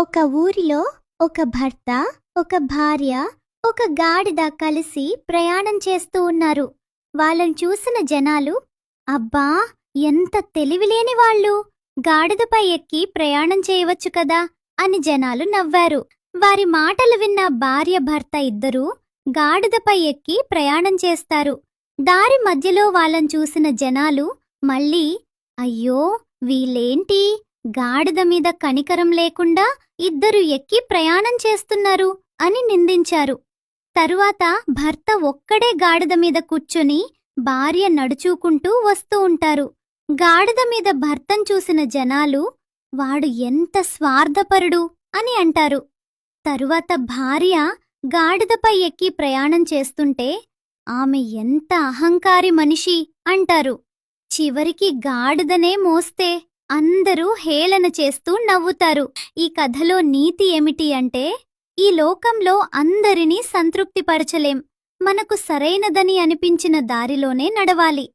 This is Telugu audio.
ఒక ఊరిలో ఒక భర్త ఒక భార్య ఒక గాడిద కలిసి ప్రయాణం చేస్తూ ఉన్నారు. వాళ్ళని చూసిన జనాలు అబ్బా ఎంత తెలివిలేని వాళ్ళు! గాడిదపై ఎక్కి ప్రయాణం చేయవచ్చు కదా! అని జనాలు నవ్వారు. వారి మాటలు విన్న భార్య భర్త ఇద్దరూ గాడిదపై ఎక్కి ప్రయాణం చేస్తారు. దారి మధ్యలో వాళ్ళని చూసిన జనాలు మళ్ళీ అయ్యో వీళ్ళేంటి? గాడిద మీద కనికరం లేకుండా ఇద్దరు ఎక్కి ప్రయాణం చేస్తున్నారు అని నిందించారు. తరువాత భర్త ఒక్కడే గాడిద మీద కూర్చొని భార్య నడుచుకుంటూ వస్తూ ఉంటారు. గాడిద మీద భర్తను చూసిన జనాలు వాడు ఎంత స్వార్థపరుడు అని అంటారు. తరువాత భార్య గాడిదపై ఎక్కి ప్రయాణం చేస్తుంటే ఆమె ఎంత అహంకారి మనిషి అంటారు. చివరికి గాడిదనే మోస్తే అందరూ హేళన చేస్తూ నవ్వుతారు. ఈ కథలో నీతి ఏమిటి అంటే ఈ లోకంలో అందరినీ సంతృప్తిపరచలేం. మనకు సరైనదని అనిపించిన దారిలోనే నడవాలి.